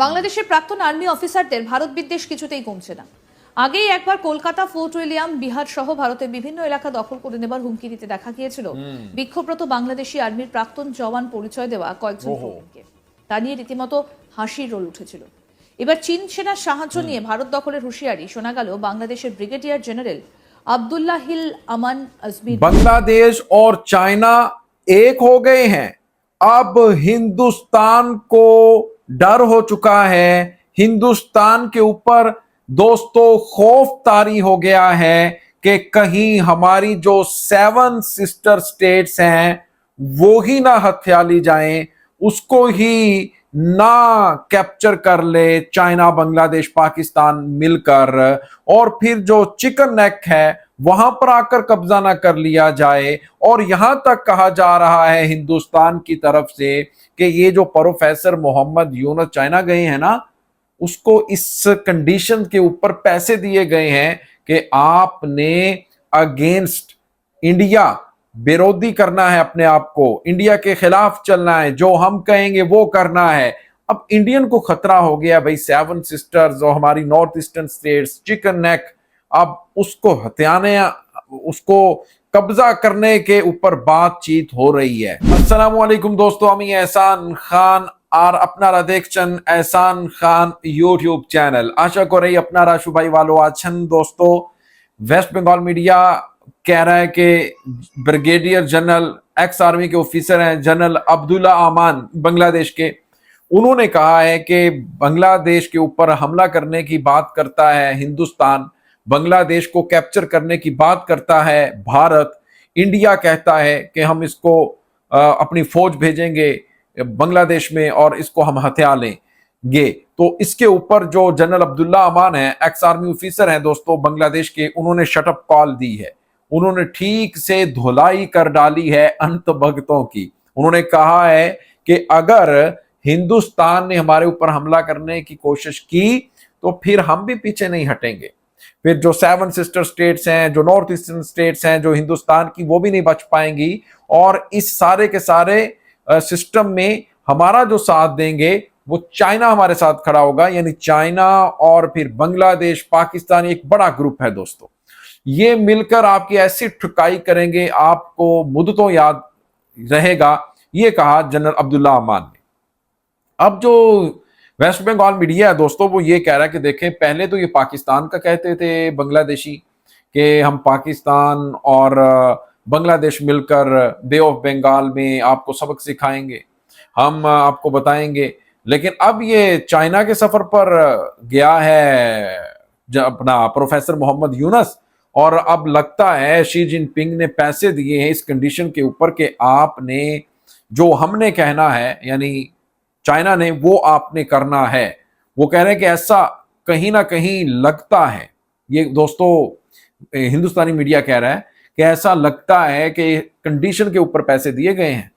বাংলাদেশের প্রাক্তন আর্মি অফিসারদের ভারত বিদ্বেষ কিছুতেই কমছে না আগেই একবার কলকাতা ফোর্ট উইলিয়াম বিহার সহ ভারতের বিভিন্ন এলাকা দখল করে নেবার হুমকি দিতে দেখা গিয়েছিল বিক্ষোভরত বাংলাদেশি আর্মির প্রাক্তন জওয়ান পরিচয় দেওয়া কয়েকজন প্রবীণকে তা নিয়ে রীতিমতো হাসির রোল উঠেছিল এবার চীন সেনার সাহায্য নিয়ে ভারত দখলের হুঁশিয়ারি শোনা গেল বাংলাদেশের ব্রিগেডিয়ার জেনারেল আবদুল্লাহ হিল আমান আজমির बांग्लादेश और चाइना एक हो गए हैं अब हिंदुस्तान को ڈر ہو چکا ہے۔ ہندوستان کے اوپر دوستو، خوف تاری ہو گیا ہے کہ کہیں ہماری جو سیون سسٹر سٹیٹس ہیں، وہ ہی نہ ہتھیالی جائیں۔ اس کو ہی نہ کیپچر کر لے چائنا، بنگلہ دیش، پاکستان مل کر۔ اور پھر جو چکن نیک ہے، وہاں پر آ کر قبضہ نہ کر لیا جائے۔ اور یہاں تک کہا جا رہا ہے ہندوستان کی طرف سے کہ یہ جو پروفیسر محمد یونس چائنا گئے ہیں نا، اس کو اس کنڈیشن کے اوپر پیسے دیے گئے ہیں کہ آپ نے اگینسٹ انڈیا بیرودی کرنا ہے اپنے آپ کو۔ انڈیا کے خلاف چلنا ہے، جو ہم کہیں گے وہ کرنا ہے۔ اب انڈین کو خطرہ ہو گیا بھائی، سیون سسٹرز اور ہماری نارتھ ایسٹرن سٹیٹس، چکن نیک۔ اب اس کو ہتھیانے، اس کو قبضہ کرنے کے اوپر بات چیت ہو رہی ہے۔ السلام علیکم دوستو ہمیں احسان خان اور اپنا را دیکھچن احسان خان یوٹیوب چینل۔ آشا کو رہی اپنا را شبائی والو آچھن دوستو۔ ویسٹ بنگال میڈیا کہہ رہا ہے کہ بریگیڈیئر جنرل ایکس آرمی کے آفیسر ہیں جنرل عبداللہ امان بنگلہ دیش کے. انہوں نے کہا ہے کہ بنگلہ دیش کے اوپر حملہ کرنے کی بات کرتا ہے ہندوستان بنگلہ دیش کو کیپچر کرنے کی بات کرتا ہے بھارت. انڈیا کہتا ہے کہ ہم اس کو اپنی فوج بھیجیں گے بنگلہ دیش میں اور اس کو ہم ہتھیار لیں گے. تو اس کے اوپر جو جنرل عبداللہ امان ہے ایکس آرمی آفیسر ہیں دوستو بنگلہ دیش کے، انہوں نے شٹ اپ کال دی ہے. انہوں نے ٹھیک سے دھلائی کر ڈالی ہے انت بھگتوں کی۔ انہوں نے کہا ہے کہ اگر ہندوستان نے ہمارے اوپر حملہ کرنے کی کوشش کی تو پھر ہم بھی پیچھے نہیں ہٹیں گے۔ پھر جو سیون سسٹر سٹیٹس ہیں، جو نارتھ ایسٹرن سٹیٹس ہیں، جو ہندوستان کی، وہ بھی نہیں بچ پائیں گی۔ اور اس سارے کے سارے سسٹم میں ہمارا جو ساتھ دیں گے، وہ چائنا ہمارے ساتھ کھڑا ہوگا۔ یعنی چائنا اور پھر بنگلہ دیش، پاکستان ایک بڑا گروپ ہے دوستو۔ یہ مل کر آپ کی ایسی ٹھکائی کریں گے، آپ کو مدتوں یاد رہے گا۔ یہ کہا جنرل عبداللہ امان نے۔ اب جو ویسٹ بنگال میڈیا ہے دوستوں وہ یہ کہہ رہا ہے کہ دیکھیں، پہلے تو یہ پاکستان کا کہتے تھے بنگلہ دیشی کہ ہم پاکستان اور بنگلہ دیش مل کر بے آف بنگال میں آپ کو سبق سکھائیں گے، ہم آپ کو بتائیں گے۔ لیکن اب یہ چائنا کے سفر پر گیا ہے اپنا پروفیسر محمد یونس۔ اور اب لگتا ہے شی جن پنگ نے پیسے دیے ہیں اس کنڈیشن کے اوپر کہ آپ نے جو ہم نے کہنا ہے یعنی چائنا نے وہ آپ نے کرنا ہے۔ وہ کہہ رہے ہیں کہ ایسا کہیں نہ کہیں لگتا ہے۔ یہ دوستو ہندوستانی میڈیا کہہ رہا ہے کہ ایسا لگتا ہے کہ کنڈیشن کے اوپر پیسے دیے گئے ہیں۔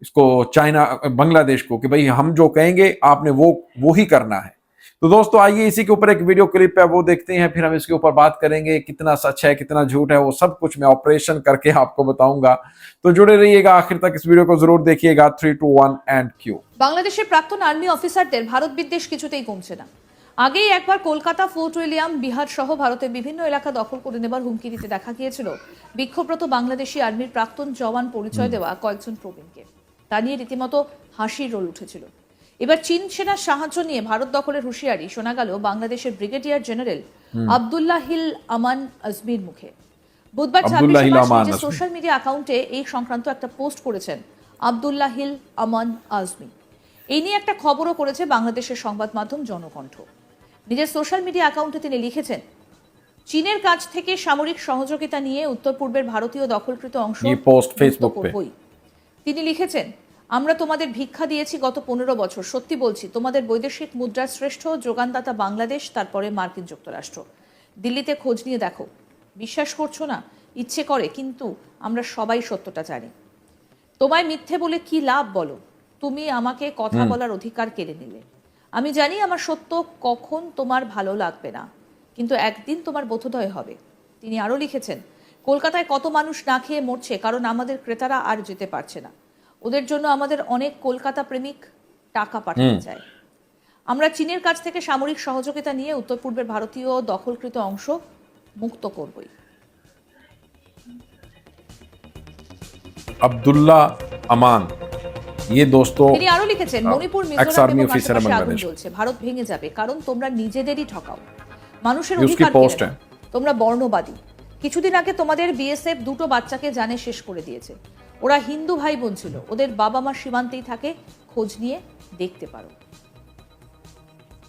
اس کو چائنا، بنگلہ دیش کو کہ بھئی ہم جو کہیں گے، آپ نے وہ وہی کرنا ہے۔ तो दोस्तों आइए इसी के ऊपर एक वीडियो क्लिप है वो देखते हैं फिर हम इसके ऊपर बात करेंगे कितना सच है कितना झूठ है वो सब कुछ मैं ऑपरेशन करके आपको बताऊंगा तो जुड़े रहिएगा आखिर तक इस वीडियो को जरूर देखिएगा three two one and Q বাংলাদেশের প্রাক্তন আর্মি অফিসারদের ভারত বিদ্বেষ কিছুতেই কমছে না আগেই একবার কলকাতা ফোর্ট উইলিয়াম বিহার সহ ভারতের বিভিন্ন এলাকা দখল করে নেবার হুমকি দিতে দেখা গিয়েছিল বিক্ষোভরত বাংলাদেশি আর্মির প্রাক্তন জওয়ান পরিচয় দেওয়া কয়েকজন প্রবীণকে তা নিয়ে রীতিমতো হাসির রোল উঠেছিল এবার চীন সেনার সাহায্য নিয়ে ভারত দখলের হুঁশিয়ারি শোনা গেল বাংলাদেশের ব্রিগেডিয়ার জেনারেল আবদুল্লাহ হিল আমান আজমির মুখে। বুধবার ছাব্বিশে সোশ্যাল মিডিয়া অ্যাকাউন্টে এই সংক্রান্ত একটা পোস্ট করেছেন আবদুল্লাহ হিল আমান আজমি এই নিয়ে একটা খবরও করেছে বাংলাদেশের সংবাদ মাধ্যম জনকণ্ঠ। নিজের সোশ্যাল মিডিয়া অ্যাকাউন্টে তিনি লিখেছেন চীনের কাছ থেকে সামরিক সহযোগিতা নিয়ে উত্তর পূর্বের ভারতীয় দখলকৃত অংশ তিনি লিখেছেন আমরা তোমাদের ভিক্ষা দিয়েছি গত পনেরো বছর। সত্যি বলছি তোমাদের বৈদেশিক মুদ্রার শ্রেষ্ঠ যোগানদাতা বাংলাদেশ তারপরে মার্কিন যুক্তরাষ্ট্র। দিল্লিতে খোঁজ নিয়ে দেখো। বিশ্বাস করছ না? ইচ্ছে করে কিন্তু আমরা সবাই সত্যটা জানি। তোমায় মিথ্যে বলে কি লাভ বলো? তুমি আমাকে কথা বলার অধিকার কেড়ে নিলে। আমি জানি আমার সত্য কখন তোমার ভালো লাগবে না কিন্তু একদিন তোমার বোধোদয় হবে। তিনি আরও লিখেছেন কলকাতায় কত মানুষ না খেয়ে মরছে কারণ আমাদের ক্রেতারা আর যেতে পারছে না। ওদের জন্য আমাদের অনেক কলকাতা প্রেমিক টাকা পাঠাতে চায় আমরা চীনের কাছ থেকে সামরিক সহযোগিতা নিয়ে উত্তর পূর্বের ভারতীয় দখলকৃত অংশ মুক্ত করবই अब्दुल्ला अमान ये दोस्तों তিনি আরো লিখেছেন মণিপুর ex মিজোরাম army এবং officer है আশেপাশে আগুন बांग्लादेश। জ্বলছে ভারত ভেঙে যাবে কারণ তোমরা নিজেদেরই ঠকাও মানুষের ये उसकी অধিকার post কেড়ে নাও। তোমরা বর্ণবাদী কিছুদিন আগে তোমাদের বিএসএফ দুটো বাচ্চাকে জানে শেষ করে দিয়েছে ওরা হিন্দু ভাই বোন ছিল। ওদের বাবা মা সীমান্তেই থাকে, খোঁজ নিয়ে দেখতে পারো।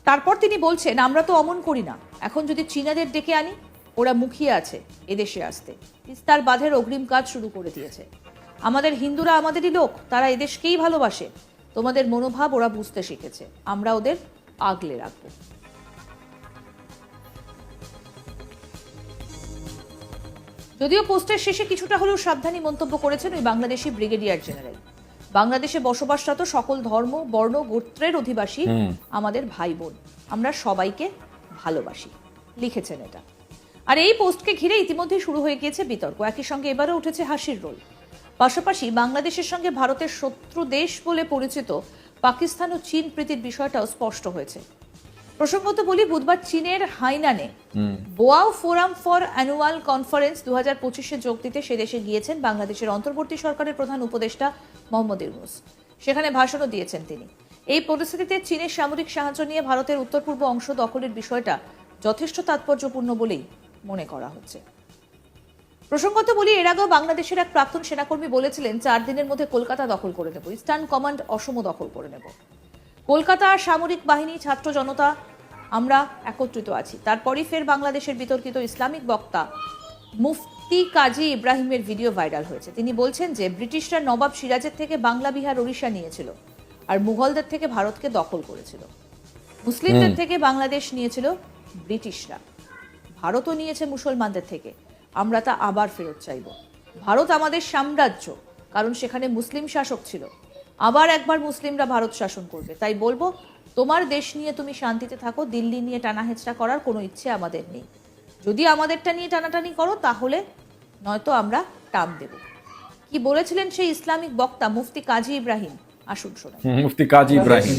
তারপর তিনি বলছেন, আমরা তো অমন করি না। এখন যদি চীনাদের ডেকে আনি, ওরা মুখিয়ে আছে এদেশে আসতে। তিস্তার বাঁধের অগ্রিম কাজ শুরু করে দিয়েছে। আমাদের হিন্দুরা আমাদেরই লোক, তারা এদেশকেই ভালোবাসে। তোমাদের মনোভাব ওরা বুঝতে শিখেছে। আমরা ওদের আগলে রাখব। যদিও পোস্টের শেষে কিছুটা হলেও সাবধানী মন্তব্য করেছেন ওই বাংলাদেশি ব্রিগেডিয়ার জেনারেল। বাংলাদেশে বসবাসরত সকল ধর্ম বর্ণ গোত্রের অধিবাসী আমাদের ভাই বোন আমরা সবাইকে ভালোবাসি। লিখেছেন এটা। আর এই পোস্টকে ঘিরে ইতিমধ্যে শুরু হয়ে গিয়েছে বিতর্ক। একই সঙ্গে এবারও উঠেছে হাসির রোল। পাশাপাশি বাংলাদেশের সঙ্গে ভারতের শত্রু দেশ বলে পরিচিত পাকিস্তান ও চীন প্রীতির বিষয়টাও স্পষ্ট হয়েছে। প্রসঙ্গত বলি বুধবার চীনের হাইনানে Boao forum for annual conference দু হাজার পঁচিশে যোগ দিতে সে দেশে গিয়েছেন বাংলাদেশের অন্তর্বর্তী সরকারের প্রধান উপদেষ্টা মোহাম্মদ ইউনুস। সেখানে ভাষণও দিয়েছেন তিনি। এই পরিস্থিতিতে চীনের সামরিক সাহায্য নিয়ে ভারতের উত্তর পূর্ব অংশ দখলের বিষয়টা যথেষ্ট তাৎপর্যপূর্ণ বলেই মনে করা হচ্ছে। প্রসঙ্গত বলি এর আগেও বাংলাদেশের এক প্রাক্তন সেনাকর্মী বলেছিলেন চার দিনের মধ্যে কলকাতা দখল করে নেব। ইস্টার্ন কমান্ড অসম দখল করে নেব। কলকাতা সামরিক বাহিনী ছাত্র জনতা আমরা একত্রিত আছি। তারপরই ফের বাংলাদেশের বিতর্কিত ইসলামিক বক্তা মুফতি কাজী ইব্রাহিমের ভিডিও ভাইরাল হয়েছে। তিনি বলছেন যে ব্রিটিশরা নবাব সিরাজের থেকে বাংলা বিহার ওড়িশা নিয়েছিল আর মুঘলদের থেকে ভারতকে দখল করেছিল। মুসলিমদের থেকে বাংলাদেশ নিয়েছিল ব্রিটিশরা। ভারতও নিয়েছে মুসলমানদের থেকে। আমরা তা আবার ফেরত চাইব। ভারত আমাদের সাম্রাজ্য কারণ সেখানে মুসলিম শাসক ছিল। আবার একবার মুসলিমরা ভারত শাসন করবে। তাই বলব তোমার দেশ নিয়ে তুমি শান্তিতে থাকো দিল্লি নিয়ে টানাহেচড়া করার কোনো ইচ্ছে আমাদের নেই। যদি আমাদেরটা নিয়ে টানাটানি করো তাহলে নয়তো আমরা টান দেব। কি বলেছিলেন সেই ইসলামিক বক্তা মুফতি কাজী ইব্রাহিম? আসুন শোনেন। মুফতি কাজী ইব্রাহিম।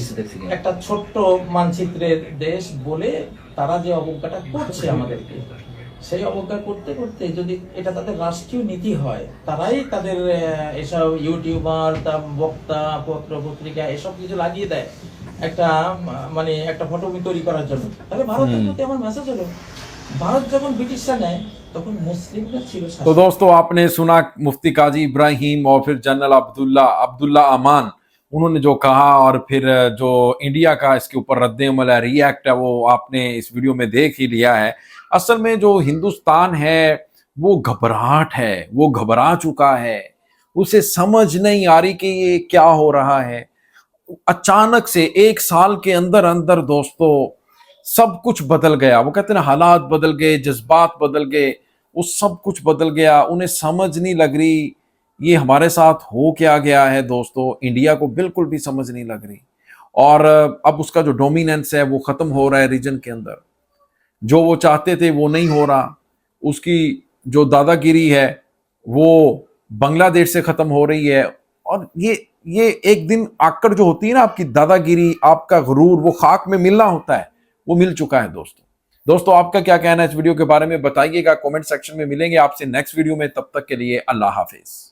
একটা ছোট্ট মানচিত্রের দেশ বলে তারা যে অবজ্ঞাটা করছে আমাদেরকে সেই অবজ্ঞা করতে করতে যদি এটা তাদের রাষ্ট্রীয় নীতি হয় তারাই তাদের এসব ইউটিউবার তা বক্তা পত্র পত্রিকা এসব কিছু লাগিয়ে দেয় একটা মানে একটা ফটো তৈরি করার জন্য। তাহলে ভারতের প্রতি আমার মেসেজ হলো ভারত যখন برٹش ہے تو دوستو آپ نے سنا مفتی قاضی ابراہیم اور پھر جنرل عبداللہ عبداللہ امان انہوں نے جو کہا اور پھر جو انڈیا کا اس کے اوپر رد عمل ہے ری ایکٹ ہے وہ آپ نے اس ویڈیو میں دیکھ ہی لیا ہے اصل میں جو ہندوستان ہے، وہ گھبراہٹ ہے، وہ گھبرا چکا ہے۔ اسے سمجھ نہیں آ رہی کہ یہ کیا ہو رہا ہے۔ اچانک سے ایک سال کے اندر اندر دوستو، سب کچھ بدل گیا۔ وہ کہتے ہیں حالات بدل گئے، جذبات بدل گئے۔ وہ سب کچھ بدل گیا۔ انہیں سمجھ نہیں لگ رہی۔ یہ ہمارے ساتھ ہو کیا گیا ہے دوستو؟ انڈیا کو بالکل بھی سمجھ نہیں لگ رہی۔ اور اب اس کا جو ڈومیننس ہے، وہ ختم ہو رہا ہے ریجن کے اندر۔ جو وہ چاہتے تھے وہ نہیں ہو رہا۔ اس کی جو دادا گیری ہے، وہ بنگلہ دیش سے ختم ہو رہی ہے۔ اور یہ یہ ایک دن آکڑ جو ہوتی ہے نا آپ کی دادا گیری، آپ کا غرور، وہ خاک میں ملنا ہوتا ہے۔ وہ مل چکا ہے دوستوں دوستو، آپ کا کیا کہنا ہے اس ویڈیو کے بارے میں؟ بتائیے گا کومنٹ سیکشن میں ملیں گے۔ آپ سے نیکسٹ ویڈیو میں، تب تک کے لیے اللہ حافظ۔